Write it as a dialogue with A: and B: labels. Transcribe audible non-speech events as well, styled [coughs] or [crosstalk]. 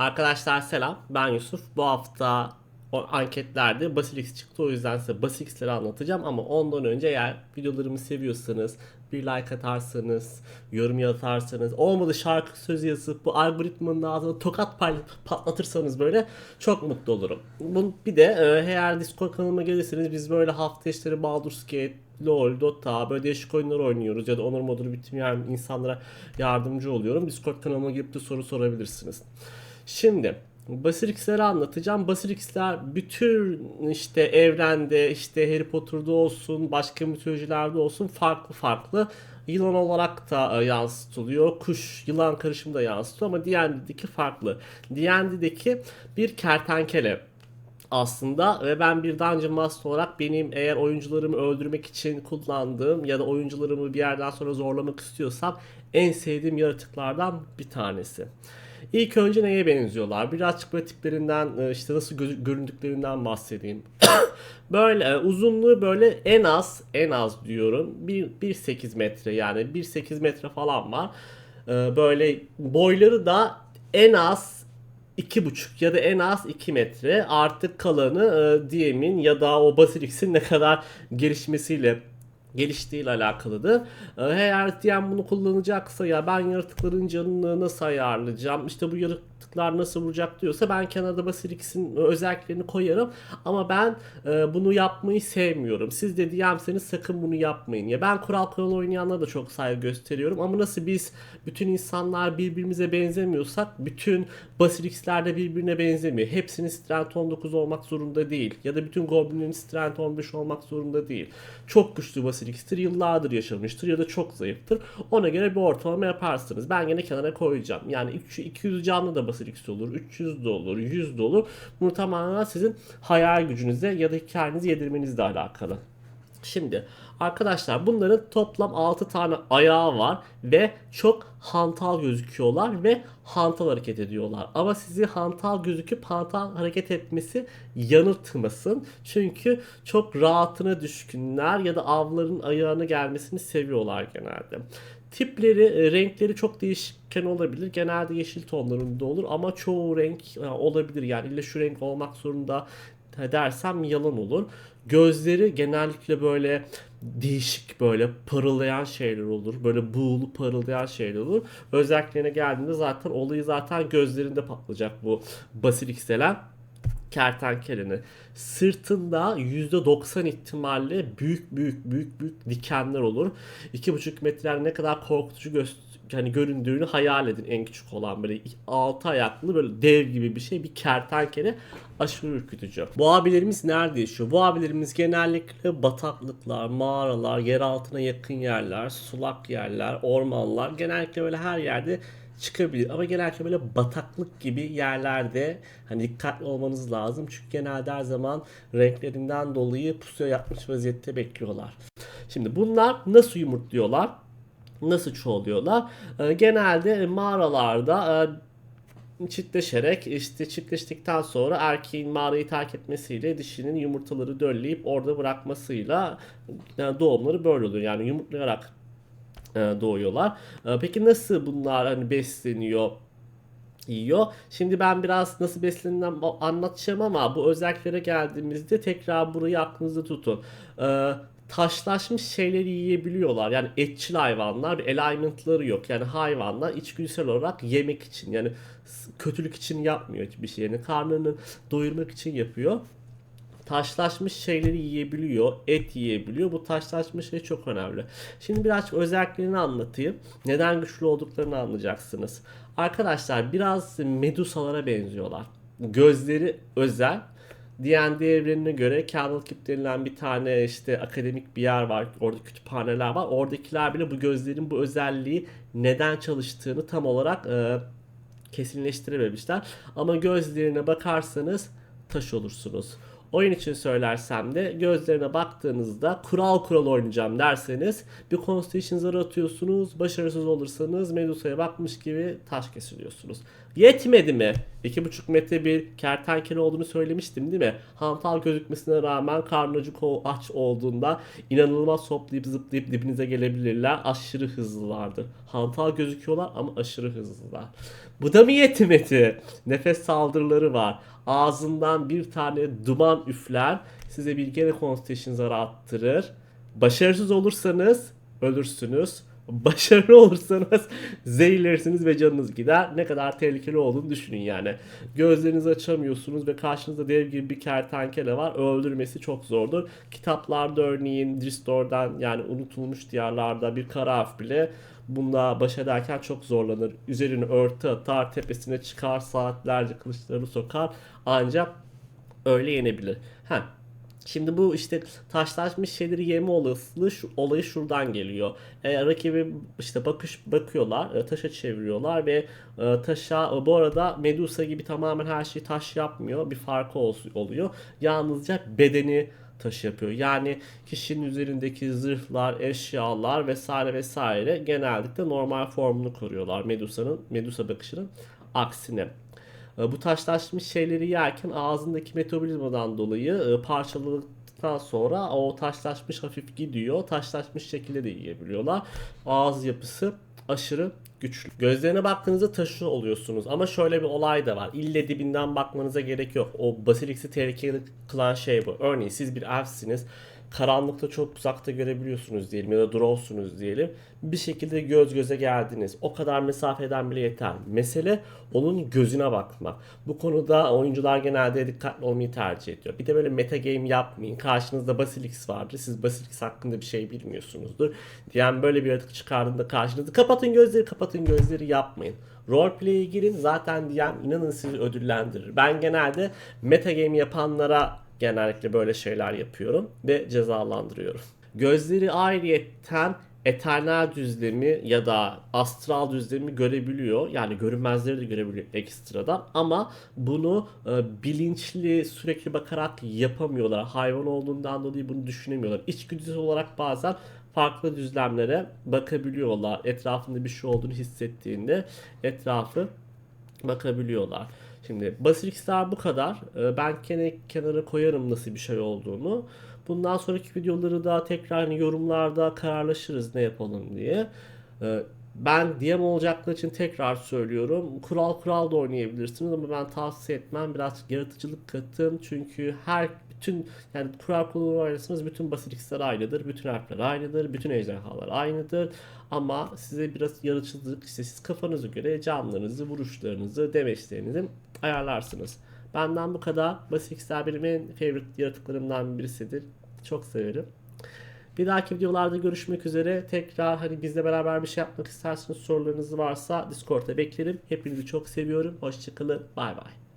A: Arkadaşlar selam. Ben Yusuf. Bu hafta anketlerde Basilix çıktı. O yüzden size Basilix'leri anlatacağım. Ama ondan önce eğer videolarımı seviyorsanız bir like atarsanız, yorum yaparsanız, olmadı şarkı sözü yazıp bu algoritmanın ağzına tokat patlatırsanız böyle çok mutlu olurum. Bir de e, eğer Discord kanalıma gelirseniz biz böyle hafta içleri Baldur's Gate, LoL, Dota böyle değişik oyunlar oynuyoruz ya da Onur Modur bitim yani insanlara yardımcı oluyorum. Discord kanalıma girip de soru sorabilirsiniz. Şimdi Basiliskleri anlatacağım. Basiliskler bütün işte evrende işte Harry Potter'da olsun başka mitolojilerde olsun farklı farklı yılan olarak da e, yansıtılıyor. Kuş yılan karışımı da yansıtıyor ama D&D'deki farklı. D&D'deki bir kertenkele aslında ve ben bir Dungeon Master olarak benim eğer oyuncularımı öldürmek için kullandığım ya da oyuncularımı bir yerden sonra zorlamak istiyorsam en sevdiğim yaratıklardan bir tanesi. İlk önce neye benziyorlar? Birazcık böyle tiplerinden e, işte nasıl gö- göründüklerinden bahsedeyim. [coughs] böyle e, uzunluğu böyle en az en az diyorum 1.8 metre yani 1.8 metre falan var. E, Böyle boyları da en az iki buçuk ya da en az 2 metre artık kalanı e, DM'in ya da o Basilix'in ne kadar gelişmesiyle geliştiğiyle alakalıdır. E, Eğer DM bunu kullanacaksa ya ben yaratıkların canını nasıl ayarlayacağım işte bu yaratıklar nasıl vuracak diyorsa ben kenarda Basilix'in özelliklerini koyarım ama ben e, bunu yapmayı sevmiyorum. Siz de DM'seniz sakın bunu yapmayın. Ya ben kural kural oynayanlara da çok saygı gösteriyorum ama nasıl biz bütün insanlar birbirimize benzemiyorsak bütün Basilix'ler de birbirine benzemiyor. Hepsinin strength 19 olmak zorunda değil. Ya da bütün Goblin'in strength 15 olmak zorunda değil. Çok güçlü Basilix'tir. Yıllardır yaşamıştır ya da çok zayıftır. Ona göre bir ortalama yaparsınız. Ben gene kenara koyacağım. Yani 300 200 canlı da Basilix olur. 300 de olur. 100 de olur. Bunu tamamen sizin hayal gücünüze ya da hikayenizi yedirmenizle alakalı. Şimdi arkadaşlar bunların toplam 6 tane ayağı var ve çok hantal gözüküyorlar ve hantal hareket ediyorlar. Ama sizi hantal gözüküp hantal hareket etmesi yanıltmasın. Çünkü çok rahatına düşkünler ya da avların ayağına gelmesini seviyorlar genelde. Tipleri, e, renkleri çok değişken olabilir. Genelde yeşil tonlarında olur ama çoğu renk e, olabilir. Yani illa şu renk olmak zorunda dersem yalan olur. Gözleri genellikle böyle değişik böyle parıldayan şeyler olur. Böyle buğulu parıldayan şeyler olur. Özelliklerine geldiğinde zaten olayı zaten gözlerinde patlayacak bu Basilix'ler kertenkelenin sırtında %90 ihtimalle büyük büyük büyük büyük dikenler olur. 2,5 metreler ne kadar korkutucu göz hani göründüğünü hayal edin en küçük olan böyle altı ayaklı böyle dev gibi bir şey bir kertenkele aşırı ürkütücü. Bu abilerimiz nerede yaşıyor? Bu abilerimiz genellikle bataklıklar, mağaralar, yer altına yakın yerler, sulak yerler, ormanlar genellikle böyle her yerde çıkabilir. Ama genellikle böyle bataklık gibi yerlerde hani dikkatli olmanız lazım. Çünkü genelde her zaman renklerinden dolayı pusuya yatmış vaziyette bekliyorlar. Şimdi bunlar nasıl yumurtluyorlar? Nasıl çoğalıyorlar? Ee, genelde mağaralarda e, çiftleşerek işte çiftleştikten sonra erkeğin mağarayı terk etmesiyle dişinin yumurtaları dölleyip orada bırakmasıyla yani doğumları böyle oluyor. Yani yumurtlayarak e, doğuyorlar. E, Peki nasıl bunlar hani besleniyor? yiyor. Şimdi ben biraz nasıl beslenilen anlatacağım ama bu özelliklere geldiğimizde tekrar burayı aklınızda tutun. Ee, taşlaşmış şeyleri yiyebiliyorlar. Yani etçil hayvanlar, bir alignment'ları yok. Yani hayvanlar içgüdüsel olarak yemek için yani kötülük için yapmıyor hiçbir şey. Yani karnını doyurmak için yapıyor taşlaşmış şeyleri yiyebiliyor, et yiyebiliyor. Bu taşlaşmış şey çok önemli. Şimdi birazcık özelliklerini anlatayım. Neden güçlü olduklarını anlayacaksınız. Arkadaşlar biraz medusalara benziyorlar. Gözleri özel. D&D evrenine göre Candle denilen bir tane işte akademik bir yer var. Orada kütüphaneler var. Oradakiler bile bu gözlerin bu özelliği neden çalıştığını tam olarak e, kesinleştirememişler. Ama gözlerine bakarsanız taş olursunuz. Oyun için söylersem de gözlerine baktığınızda kural kural oynayacağım derseniz bir constitution zarı atıyorsunuz. Başarısız olursanız Medusa'ya bakmış gibi taş kesiliyorsunuz. Yetmedi mi? 2,5 metre bir kertenkele olduğunu söylemiştim değil mi? Hantal gözükmesine rağmen karnıcık o- aç olduğunda inanılmaz hoplayıp zıplayıp dibinize gelebilirler. Aşırı hızlılardır. Hantal gözüküyorlar ama aşırı hızlılar. Bu da mı yetmedi? Nefes saldırıları var. Ağzından bir tane duman üfler. Size bir gene constitution zarı attırır. Başarısız olursanız ölürsünüz. Başarılı olursanız [laughs] zehirlenirsiniz ve canınız gider. Ne kadar tehlikeli olduğunu düşünün yani. Gözlerinizi açamıyorsunuz ve karşınızda dev gibi bir kertenkele var. Öldürmesi çok zordur. Kitaplarda örneğin Dristor'dan yani unutulmuş diyarlarda bir kara bile bununla baş ederken çok zorlanır. Üzerine örtü atar, tepesine çıkar, saatlerce kılıçlarını sokar. Ancak öyle yenebilir. Ha, Şimdi bu işte taşlaşmış şeyleri yeme olasılığı şu, olayı şuradan geliyor. E, rakibi işte bakış bakıyorlar, e, taşa çeviriyorlar ve e, taşa e, bu arada Medusa gibi tamamen her şeyi taş yapmıyor. Bir farkı ol- oluyor. Yalnızca bedeni taş yapıyor. Yani kişinin üzerindeki zırhlar, eşyalar vesaire vesaire genellikle normal formunu koruyorlar Medusa'nın, Medusa bakışının aksine. E, Bu taşlaşmış şeyleri yerken ağzındaki metabolizmadan dolayı e, parçaladıktan sonra o taşlaşmış hafif gidiyor. Taşlaşmış şekilde de yiyebiliyorlar. Ağız yapısı aşırı güçlü. Gözlerine baktığınızda taşı oluyorsunuz ama şöyle bir olay da var. İlle dibinden bakmanıza gerek yok. O Basilix'i tehlikeli kılan şey bu. Örneğin siz bir elfsiniz. Karanlıkta çok uzakta görebiliyorsunuz diyelim ya da drawsunuz diyelim. Bir şekilde göz göze geldiniz. O kadar mesafeden bile yeter. Mesele onun gözüne bakmak. Bu konuda oyuncular genelde dikkatli olmayı tercih ediyor. Bir de böyle meta game yapmayın. Karşınızda Basilix vardır. Siz Basilix hakkında bir şey bilmiyorsunuzdur. Diyen böyle bir yaratık çıkardığında karşınızda kapatın gözleri kapatın gözleri yapmayın. Roleplay'e girin zaten diyen inanın sizi ödüllendirir. Ben genelde meta game yapanlara genellikle böyle şeyler yapıyorum ve cezalandırıyorum. Gözleri ayrıyetten eternal düzlemi ya da astral düzlemi görebiliyor. Yani görünmezleri de görebiliyor ekstradan ama bunu e, bilinçli sürekli bakarak yapamıyorlar. Hayvan olduğundan dolayı bunu düşünemiyorlar. İçgüdüsel olarak bazen farklı düzlemlere bakabiliyorlar. Etrafında bir şey olduğunu hissettiğinde etrafı bakabiliyorlar. Şimdi Basilix'ler bu kadar. Ee, Ben gene kenara koyarım nasıl bir şey olduğunu. Bundan sonraki videoları da tekrar hani yorumlarda kararlaşırız ne yapalım diye. Ee, Ben DM olacakları için tekrar söylüyorum. Kural kural da oynayabilirsiniz ama ben tavsiye etmem. Biraz yaratıcılık katın. Çünkü her bütün yani kural kural oynarsanız bütün Basilix'ler aynıdır. Bütün harfler aynıdır. Bütün ejderhalar aynıdır. Ama size biraz yaratıcılık işte siz kafanıza göre canlarınızı, vuruşlarınızı, demeçlerinizi ayarlarsınız. Benden bu kadar. Basilix'ler benim en favorite yaratıklarımdan birisidir. Çok severim. Bir dahaki videolarda görüşmek üzere. Tekrar hani bizle beraber bir şey yapmak isterseniz sorularınız varsa Discord'da beklerim. Hepinizi çok seviyorum. Hoşçakalın. Bay bay.